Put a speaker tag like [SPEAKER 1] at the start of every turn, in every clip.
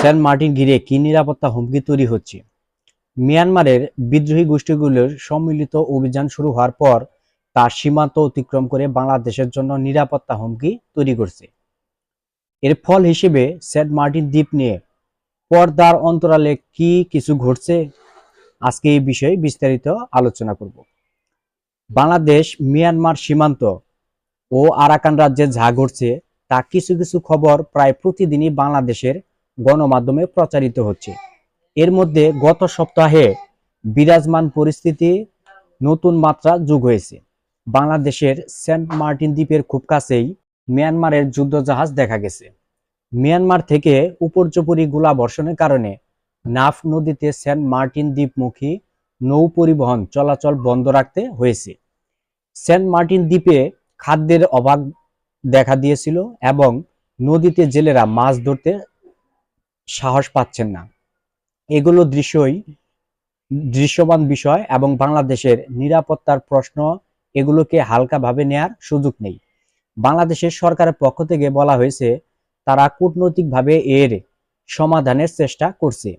[SPEAKER 1] Saint Martin ঘিরে কি নিরাপত্তা হুমকি তৈরি হচ্ছে? মিয়ানমারের বিদ্রোহী গোষ্ঠীগুলোর সম্মিলিত অভিযান শুরু হওয়ার পর তার সীমান্ত অতিক্রম করে বাংলাদেশের জন্য নিরাপত্তা হুমকি তৈরি করছে। এর ফল হিসেবে সেন্ট মার্টিন দ্বীপ নিয়ে পর্দার অন্তরালে কি কিছু ঘটছে? আজকে এই বিষয়ে বিস্তারিত আলোচনা করব। বাংলাদেশ, মিয়ানমার সীমান্ত ও আরাকান রাজ্যে যা ঘটছে, তা কিছু কিছু খবর প্রায় প্রতিদিনই বাংলাদেশের গণমাধ্যমে প্রচারিত হচ্ছে। এর মধ্যে গত সপ্তাহে বিরাজমান পরিস্থিতি নতুন মাত্রা যোগ হয়েছে। বাংলাদেশের সেন্ট মার্টিন দ্বীপের খুব কাছেই মিয়ানমারের যুদ্ধজাহাজ দেখা গেছে। মিয়ানমার থেকে উপর্যুপরি গোলা বর্ষণের কারণে নাফ নদীতে সেন্ট মার্টিন দ্বীপমুখী নৌ পরিবহন চলাচল বন্ধ রাখতে হয়েছে। সেন্ট মার্টিন দ্বীপে খাদ্যের অভাব দেখা দিয়েছিল এবং নদীতে জেলেরা মাছ ধরতে সাহস পাচ্ছেন না। এগুলো দৃশ্যই দৃশ্যমান বিষয় এবং বাংলাদেশের নিরাপত্তার প্রশ্ন এগুলোকে হালকাভাবে নেয়ার সুযোগ নেই। বাংলাদেশের সরকারের পক্ষ থেকে বলা হয়েছে, তারা কূটনৈতিকভাবে এর সমাধানের চেষ্টা করছে।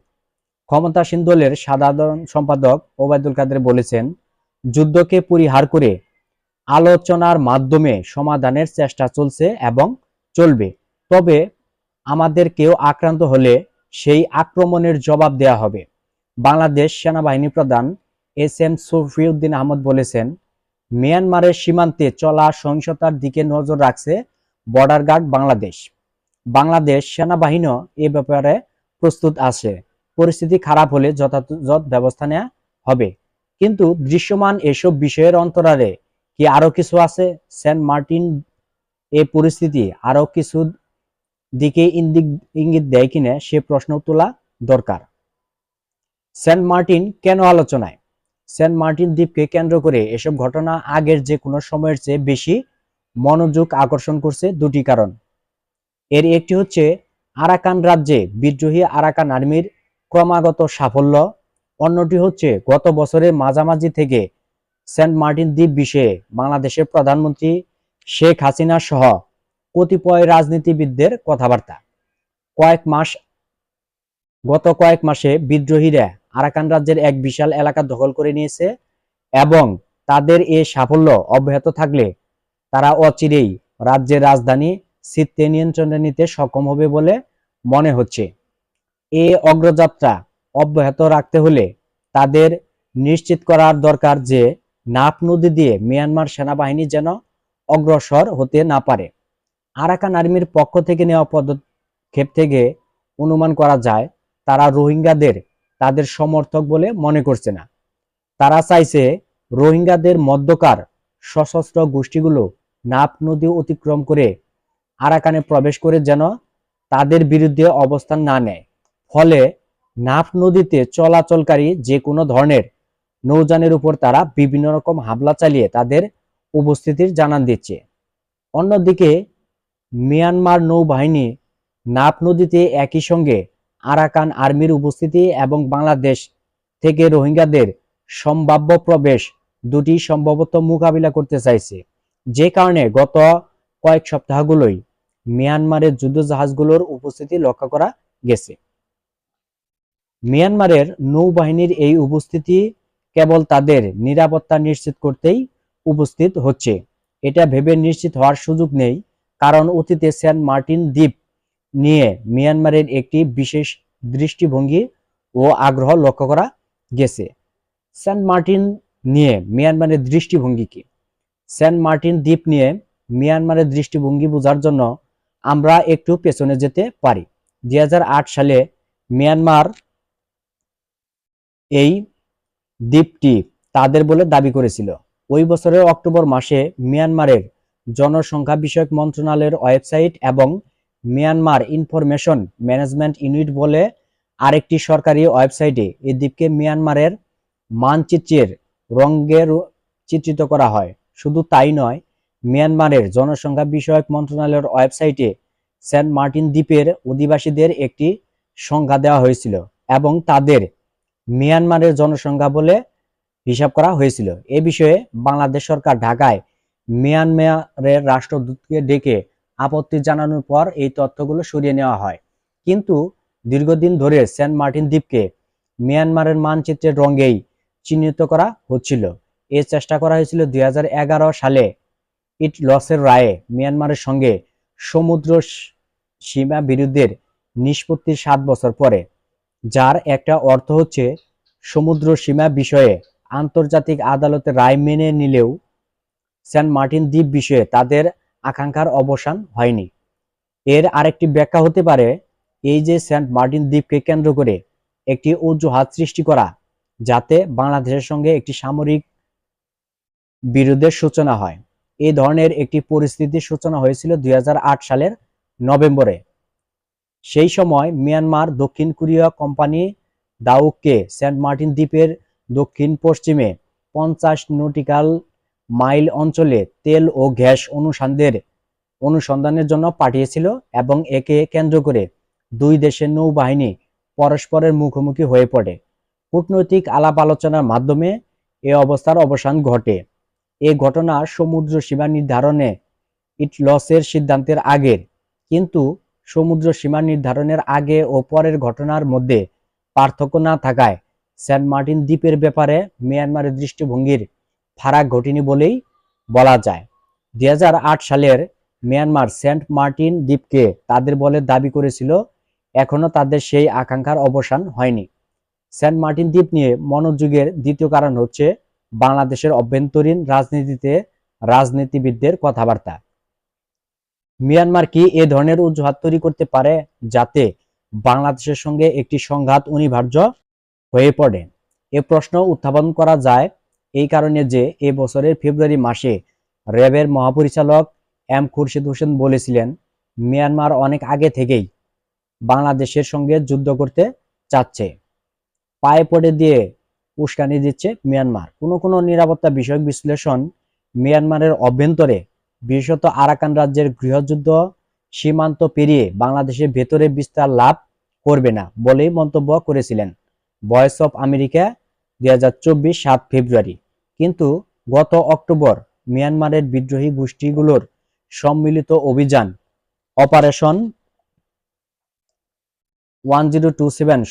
[SPEAKER 1] ক্ষমতাসীন দলের সাধারণ সম্পাদক ওবায়দুল কাদের বলেছেন, যুদ্ধকে পরিহার করে আলোচনার মাধ্যমে সমাধানের চেষ্টা চলছে এবং চলবে। তবে আমাদের কেউ আক্রান্ত হলে সেই আক্রমণের জবাব দেয়া হবে। বাংলাদেশ সেনাবাহিনী প্রধান এস এম সফিউদ্দিন আহমদ বলেছেন, মিয়ানমারের সীমান্তে চলা সহিংসতার দিকে নজর রাখছে বর্ডার গার্ড বাংলাদেশ। বাংলাদেশ সেনাবাহিনীও এ ব্যাপারে প্রস্তুত আছে। পরিস্থিতি খারাপ হলে যথাযথ ব্যবস্থা নেওয়া হবে। কিন্তু দৃশ্যমান এসব বিষয়ের অন্তরালে কি আরও কিছু আছে? সেন্ট মার্টিন এই পরিস্থিতি আরও কিছু দিকে ইঙ্গিত দেয় কিনা সে প্রশ্ন তোলা দরকার। সেন্ট মার্টিন কেন আলোচনায়? সেন্ট মার্টিন দ্বীপকে কেন্দ্র করে এসব ঘটনা আগের যে কোনো সময়ের চেয়ে বেশি মনোযোগ আকর্ষণ করছে দুটি কারণ। এর একটি হচ্ছে, আরাকান রাজ্যে বিদ্রোহী আরাকান আর্মির ক্রমাগত সাফল্য। অন্যটি হচ্ছে, গত বছরের মাঝামাঝি থেকে সেন্ট মার্টিন দ্বীপ বিষয়ে বাংলাদেশের প্রধানমন্ত্রী শেখ হাসিনা সহ কতিপয় রাজনীতিবিদদের কথাবার্তা। কয়েক মাস, গত কয়েক মাসে বিদ্রোহীরা আরাকান রাজ্যের এক বিশাল এলাকা দখল করে নিয়েছে এবং তাদের এ সাফল্য অব্যাহত থাকলে তারা অচিরেই রাজ্যের রাজধানী সিত্তে নিয়ন্ত্রণে নিতে সক্ষম হবে বলে মনে হচ্ছে। এ অগ্রযাত্রা অব্যাহত রাখতে হলে তাদের নিশ্চিত করার দরকার যে, নাফ নদী দিয়ে মিয়ানমার সেনাবাহিনী যেন অগ্রসর হতে না পারে। আরাকান আর্মির পক্ষ থেকে নেওয়া পদক্ষেপ থেকে অনুমান করা যায়, তারা রোহিঙ্গাদের তাদের সমর্থক বলে মনে করছে না। তারা চাইছে রোহিঙ্গাদের মধ্যকার সশস্ত্র গোষ্ঠীগুলো নাফ নদী অতিক্রম করে আরাকানে প্রবেশ করে যেন তাদের বিরুদ্ধে অবস্থান না নেয়। ফলে নাফ নদীতে চলাচলকারী যে কোনো ধরনের নৌযানের উপর তারা বিভিন্ন রকম হামলা চালিয়ে তাদের উপস্থিতির জানান দিচ্ছে। অন্যদিকে মিয়ানমার নৌবাহিনী নাফ নদীতে একই সঙ্গে আরাকান আর্মির উপস্থিতি এবং বাংলাদেশ থেকে রোহিঙ্গাদের সম্ভাব্য প্রবেশ দুটি সম্ভবত মোকাবিলা করতে চাইছে। যে কারণে গত কয়েক সপ্তাহগুলোই মিয়ানমারের যুদ্ধজাহাজগুলোর উপস্থিতি লক্ষ্য করা গেছে। মিয়ানমারের নৌবাহিনীর এই উপস্থিতি কেবল তাদের নিরাপত্তা নিশ্চিত করতেই উপস্থিত হচ্ছে। এটা ভেবে নিশ্চিত হওয়ার সুযোগ নেই কারণ অতীতে সেন্ট মার্টিন দ্বীপ নিয়ে মিয়ানমারের একটি বিশেষ দৃষ্টিভঙ্গি ও আগ্রহ লক্ষ্য করা গেছে। সেন্ট মার্টিন নিয়ে মিয়ানমারের দৃষ্টিভঙ্গি কি? সেন্ট মার্টিন দ্বীপ নিয়ে মিয়ানমারের দৃষ্টিভঙ্গি বোঝার জন্য আমরা একটু পেছনে যেতে পারি। দুই হাজার আট সালে মিয়ানমার এই দ্বীপটি তাদের বলে দাবি করেছিল। ওই বছরের অক্টোবর মাসে মিয়ানমারের জনসংখ্যা বিষয়ক মন্ত্রণালয়ের ওয়েবসাইট এবং মিয়ানমার ইনফরমেশন ম্যানেজমেন্ট ইউনিট বলে আরেকটি সরকারি ওয়েবসাইটে এই দ্বীপকে মিয়ানমারের মানচিত্রের রঙে চিত্রিত করা হয়। শুধু তাই নয়, মিয়ানমারের জনসংখ্যা বিষয়ক মন্ত্রণালয়ের ওয়েবসাইটে সেন্ট মার্টিন দ্বীপের অধিবাসীদের একটি সংখ্যা দেওয়া হয়েছিল এবং তাদের মিয়ানমারের জনসংখ্যা বলে হিসাব করা হয়েছিল। এ বিষয়ে বাংলাদেশ সরকার ঢাকায় মিয়ানমারের রাষ্ট্রদূতকে ডেকে আপত্তি জানানোর পর এই তথ্যগুলো সরিয়ে নেওয়া হয়। কিন্তু দীর্ঘদিন ধরে সেন্ট মার্টিন দ্বীপকে মিয়ানমারের মানচিত্রের রঙেই চিহ্নিত করা হচ্ছিল। এ চেষ্টা করা হয়েছিল দুই হাজার এগারো সালে ইট লসের রায়ে মিয়ানমারের সঙ্গে সমুদ্র সীমা বিরুদ্ধের নিষ্পত্তির সাত বছর পরে, যার একটা অর্থ হচ্ছে সমুদ্র সীমা বিষয়ে আন্তর্জাতিক আদালতের রায় মেনে নিলেও সেন্ট মার্টিন দ্বীপ বিষয়ে তাদের আকাঙ্ক্ষার অবসান হয়নি। এর আরেকটি ব্যাখ্যা হতে পারে এই যে সেন্ট মার্টিন দ্বীপকে কেন্দ্র করে একটি অজুহাত সৃষ্টি করা, যাতে বাংলাদেশের সঙ্গে একটি সামরিক বিরোধের সূচনা হয়। এই ধরনের একটি পরিস্থিতির সূচনা হয়েছিল দুই হাজার আট সালের নভেম্বরে। সেই সময় মিয়ানমার দক্ষিণ কোরিয়া কোম্পানি দাউককে সেন্ট মার্টিন দ্বীপের দক্ষিণ পশ্চিমে পঞ্চাশ নটিক্যাল মাইল অঞ্চলে তেল ও গ্যাস অনুসন্ধানের অনুসন্ধানের জন্য পাঠিয়েছিল এবং একে কেন্দ্র করে দুই দেশের নৌবাহিনী পরস্পরের মুখোমুখি হয়ে পড়ে। কূটনৈতিক আলাপ আলোচনার মাধ্যমে এ অবস্থার অবসান ঘটে। এ ঘটনা সমুদ্র সীমা নির্ধারণে ইটলসের সিদ্ধান্তের আগের, কিন্তু সমুদ্র সীমা নির্ধারণের আগে ও পরের ঘটনার মধ্যে পার্থক্য না থাকায় সেন্ট মার্টিন দ্বীপের ব্যাপারে মিয়ানমারের দৃষ্টিভঙ্গির ফারাক ঘটেনি বলেই বলা যায়। দুই হাজার আট সালের মিয়ানমার সেন্ট মার্টিন দ্বীপকে তাদের বলে দাবি করেছিল, এখনও তাদের সেই আকাঙ্ক্ষার অবসান হয়নি। সেন্ট মার্টিন দ্বীপ নিয়ে মনোযোগের দ্বিতীয় কারণ হচ্ছে বাংলাদেশের অভ্যন্তরীণ রাজনীতিতে রাজনীতিবিদদের কথাবার্তা। মিয়ানমার কি এ ধরনের অজুহাত তৈরি করতে পারে যাতে বাংলাদেশের সঙ্গে একটি সংঘাত অনিবার্য হয়ে পড়ে? এ প্রশ্ন উত্থাপন করা যায় এই কারণে যে এ বছরের ফেব্রুয়ারি মাসে র্যাবের মহাপরিচালক এম খুরশিদ হোসেন বলেছিলেন, মিয়ানমার অনেক আগে থেকেই বাংলাদেশের সঙ্গে যুদ্ধ করতে চাচ্ছে। পায়ে পড়ে দিয়ে উস্কানি দিচ্ছে মিয়ানমার। কোনো কোনো নিরাপত্তা বিষয়ক বিশ্লেষণ মিয়ানমারের অভ্যন্তরে, বিশেষত আরাকান রাজ্যের গৃহযুদ্ধ সীমান্ত পেরিয়ে বাংলাদেশের ভেতরে বিস্তার লাভ করবে না বলেই মন্তব্য করেছিলেন। ভয়েস অফ আমেরিকা দুই সাত ফেব্রুয়ারি। কিন্তু গত অক্টোবর মিয়ানমারের বিদ্রোহী গোষ্ঠীগুলোর সম্মিলিত অভিযান অপারেশন ওয়ান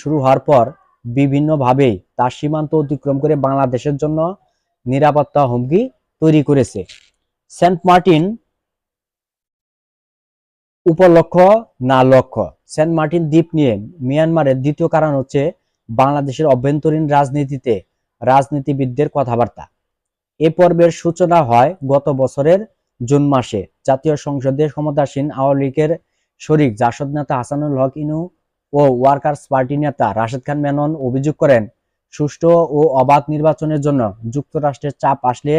[SPEAKER 1] শুরু হওয়ার পর বিভিন্নভাবেই তার সীমান্ত অতিক্রম করে বাংলাদেশের জন্য নিরাপত্তা হুমকি তৈরি করেছে। সেন্ট মার্টিন উপলক্ষ না লক্ষ্য। সেন্ট মার্টিন দ্বীপ নিয়ে মিয়ানমারের দ্বিতীয় কারণ হচ্ছে বাংলাদেশের অভ্যন্তরীণ রাজনীতিতে রাজনীতিবিদদের কথাবার্তা। এ পর্বের সূচনা হয় গত বছরের জুন মাসে। জাতীয় সংসদে ক্ষমতাসীন আওয়ামী লীগের শরিক জাসদ নেতা হাসানুল হক ইনু ও ওয়ার্কার্স পার্টি নেতা রাশেদ খান মেনন অভিযোগ করেন, সুষ্ঠু ও অবাধ নির্বাচনের জন্য যুক্তরাষ্ট্রের চাপ আসলে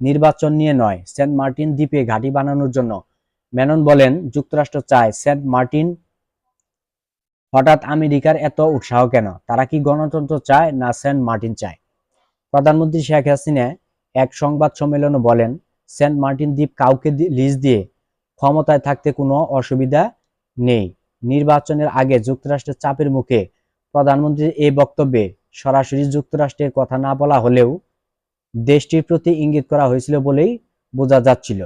[SPEAKER 1] নির্বাচন নিয়ে নয়, সেন্ট মার্টিন দ্বীপে ঘাঁটি বানানোর জন্য। মেনন বলেন, যুক্তরাষ্ট্র চায় সেন্ট মার্টিন হঠাৎ আমেরিকার এত উৎসাহ কেন? তারা কি গণতন্ত্র চায় না সেন্ট মার্টিন চায়? প্রধানমন্ত্রী শেখ হাসিনা এক সংবাদ সম্মেলনে বলেন, সেন্ট মার্টিন দ্বীপ কাউকে লিজ দিয়ে ক্ষমতায় থাকতে কোনো অসুবিধা নেই। নির্বাচনের আগে যুক্তরাষ্ট্রের চাপের মুখে প্রধানমন্ত্রীর এই বক্তব্যে সরাসরি যুক্তরাষ্ট্রের কথা না বলা হলেও দেশটির প্রতি ইঙ্গিত করা হয়েছিল বলেই বোঝা যাচ্ছিল।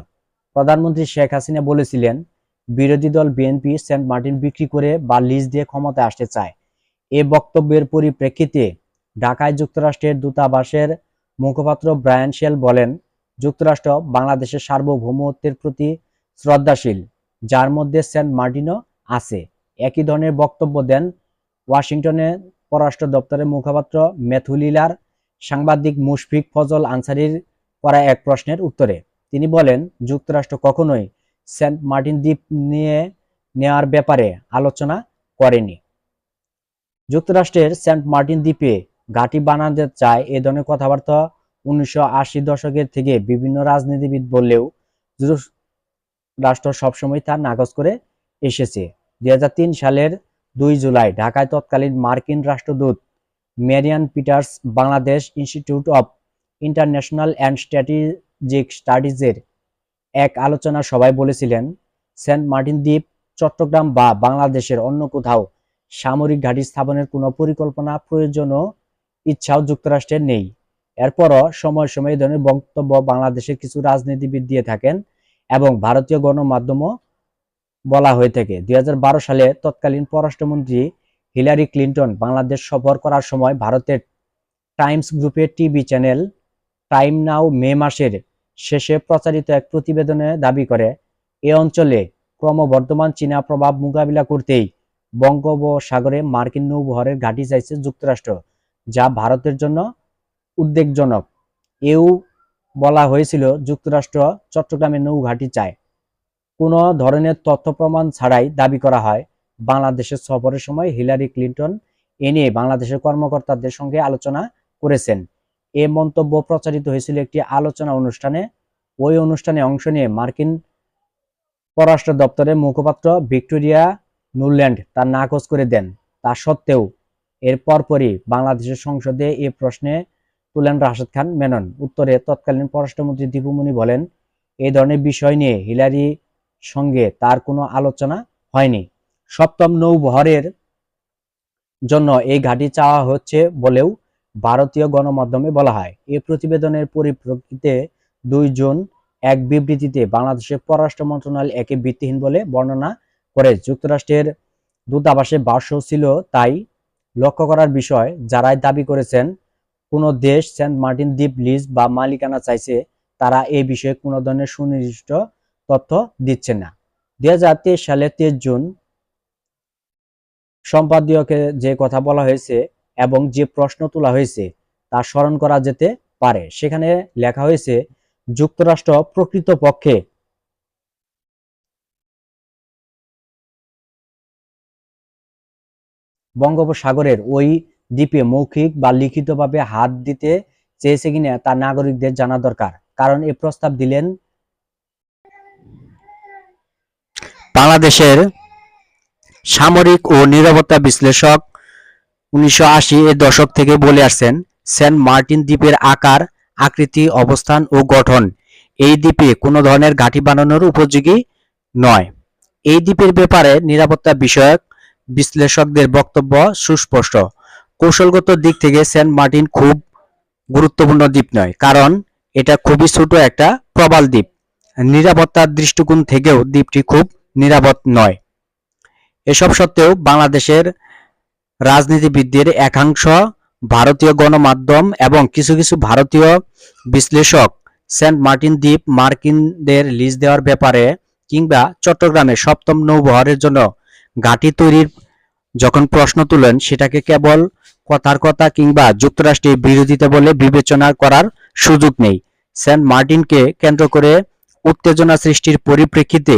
[SPEAKER 1] প্রধানমন্ত্রী শেখ হাসিনা বলেছিলেন বিরোধী দল বিএনপি সেন্ট মার্টিন বিক্রি করে বা লিজ দিয়ে ক্ষমতায় আসতে চায়। এ বক্তব্যের পরিপ্রেক্ষিতে ঢাকায় যুক্তরাষ্ট্রের দূতাবাসের মুখপাত্র ব্রায়ান শেল বলেন, যুক্তরাষ্ট্র বাংলাদেশের সার্বভৌমত্বের প্রতি শ্রদ্ধাশীল, যার মধ্যে সেন্ট মার্টিনও আছে। একই ধরনের বক্তব্য দেন ওয়াশিংটনে পররাষ্ট্র দপ্তরের মুখপাত্র মেথুলিলার সাংবাদিক মুশফিক ফজল আনসারির করা এক প্রশ্নের উত্তরে। তিনি বলেন, যুক্তরাষ্ট্র কখনোই সেন্ট মার্টিন দ্বীপ নিয়ে নেওয়ার ব্যাপারে আলোচনা করেনি। যুক্তরাষ্ট্রের সেন্ট মার্টিন দ্বীপে ঘাঁটি বানাতে চায় এ ধরনের কথাবার্তা উনিশশো আশি দশকের থেকে বিভিন্ন রাজনীতিবিদ বললেও যুক্তরাষ্ট্র সবসময় তা নাকচ করে এসেছে। দুই হাজার তিন সালের দুই জুলাই ঢাকায় তৎকালীন মার্কিন রাষ্ট্রদূত Mary Ann Peters Bangladesh institute of international and strategic স্টাডিজের এক আলোচনা সভায় বলেছিলেন, সেন্ট মার্টিন দ্বীপ, চট্টগ্রাম বা বাংলাদেশের অন্য কোথাও সামরিক ঘাঁটি স্থাপনের কোনো পরিকল্পনা প্রয়োজন ইচ্ছাও যুক্তরাষ্ট্রের নেই। এরপরও সময় সময় ধরনের বক্তব্য বাংলাদেশের কিছু রাজনীতিবিদ দিয়ে থাকেন এবং ভারতীয় গণমাধ্যমও বলা হয়ে থাকে। দুই হাজার বারো সালে তৎকালীন পররাষ্ট্রমন্ত্রী হিলারি ক্লিন্টন বাংলাদেশ সফর করার সময় ভারতের টাইমস গ্রুপের TV channel Time Now May মাসের শেষে প্রচারিত এক প্রতিবেদনে দাবি করে, এ অঞ্চলে ক্রমবর্ধমান চীনা প্রভাব মোকাবিলা করতেই বঙ্গোপসাগরে মার্কিন নৌবহরের ঘাঁটি চাইছে যুক্তরাষ্ট্র, যা ভারতের জন্য উদ্বেগজনক। এও বলা হয়েছিল, যুক্তরাষ্ট্র চট্টগ্রামে নৌ ঘাঁটি চায়। কোনো ধরনের তথ্য প্রমাণ ছাড়াই দাবি করা হয়। বাংলাদেশের সফরের সময় হিলারি ক্লিন্টন এ নিয়ে বাংলাদেশের কর্মকর্তাদের সঙ্গে আলোচনা করেছেন। এ মন্তব্য প্রচারিত হয়েছিল একটি আলোচনা অনুষ্ঠানে। ওই অনুষ্ঠানে অংশ নিয়ে মার্কিন পররাষ্ট্র দপ্তরের মুখপাত্র ভিক্টোরিয়া নুল্যান্ড তার নাকচ করে দেন। তা সত্ত্বেও এর পরপরই বাংলাদেশের সংসদে এ প্রশ্নে তুলেন রাশেদ খান মেনন। উত্তরে তৎকালীন পররাষ্ট্রমন্ত্রী দীপুমণি বলেন এই ধরনের বিষয় নিয়ে হিলারি সঙ্গে তার কোনো আলোচনা হয়নি। সপ্তম নৌবহরের জন্য এই ঘাঁটি চাওয়া হচ্ছে বলেও ভারতীয় গণমাধ্যমে বলা হয়। এই প্রতিবেদনের পরিপ্রেক্ষিতে দুই জুন এক বিবৃতিতে বাংলাদেশের পররাষ্ট্র মন্ত্রণালয় একে ভিত্তিহীন বলে বর্ণনা করে। যুক্তরাষ্ট্রের দূতাবাসে ভাষ্য ছিল তাই লক্ষ্য করার বিষয়, যারাই দাবি করেছেন, কোনো দেশ সেন্ট মার্টিন দ্বীপ লিজ বা মালিকানা চাইছে, তারা এই বিষয়ে কোনো ধরনের সুনির্দিষ্ট তথ্য দিচ্ছে না। দুই সালে তেইশ জুন সম্পাদীয়কে যে কথা বলা হয়েছে এবং যে প্রশ্ন তোলা হয়েছে তা স্মরণ করা যেতে পারে। সেখানে লেখা হয়েছে, যুক্তরাষ্ট্র প্রকৃতপক্ষে বঙ্গোপসাগরের ওই দ্বীপে মৌখিক বা লিখিতভাবে হাত দিতে চেয়েছে কিনা তা নাগরিকদের জানা দরকার। কারণ এই প্রস্তাব দিলেন বাংলাদেশের সামরিক ও নিরাপত্তা বিশ্লেষক উনিশশো আশি এর দশক থেকে বলে আসছেন, সেন্ট মার্টিন দ্বীপের আকার, আকৃতি, অবস্থান ও গঠন। এই দ্বীপে কোনো ধরনের ঘাঁটি বানানোর উপযোগী নয়। এই দ্বীপের ব্যাপারে নিরাপত্তা বিষয়ক বিশ্লেষকদের বক্তব্য সুস্পষ্ট। কৌশলগত দিক থেকে সেন্ট মার্টিন খুব গুরুত্বপূর্ণ দ্বীপ নয়, কারণ এটা খুবই ছোট একটা প্রবাল দ্বীপ। নিরাপত্তার দৃষ্টিকোণ থেকেও দ্বীপটি খুব নিরাপদ নয়। এসব সত্ত্বেও বাংলাদেশের রাজনীতিবিদদের একাংশ ভারতীয় গণমাধ্যম এবং কিছু কিছু ভারতীয় বিশ্লেষক সেন্ট মার্টিন দ্বীপ মার্কিনদের লিজ দেওয়ার ব্যাপারে কিংবা চট্টগ্রামে সপ্তম নৌবহরের জন্য ঘাঁটি তৈরির যখন প্রশ্ন তুলেন, সেটাকে কেবল কথার কথা কিংবা যুক্তরাষ্ট্রের বিরোধিতা বলে বিবেচনা করার সুযোগ নেই। সেন্ট মার্টিনকে কেন্দ্র করে উত্তেজনা সৃষ্টির পরিপ্রেক্ষিতে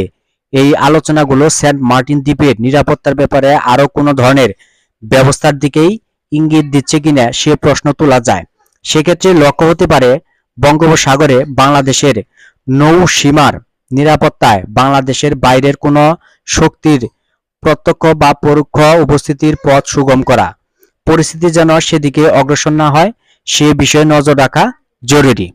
[SPEAKER 1] এই আলোচনাগুলো সেন্ট মার্টিন দ্বীপের নিরাপত্তার ব্যাপারে আরও কোনো ধরনের ব্যবস্থার দিকেই ইঙ্গিত দিচ্ছে কিনা সে প্রশ্ন তোলা যায়। সেক্ষেত্রে লক্ষ্য হতে পারে, বঙ্গোপসাগরে বাংলাদেশের নৌ সীমার নিরাপত্তায় বাংলাদেশের বাইরের কোনো শক্তির প্রত্যক্ষ বা পরোক্ষ উপস্থিতির পথ সুগম করা। পরিস্থিতি যেন সেদিকে অগ্রসর না হয়, সে বিষয়ে নজর রাখা জরুরি।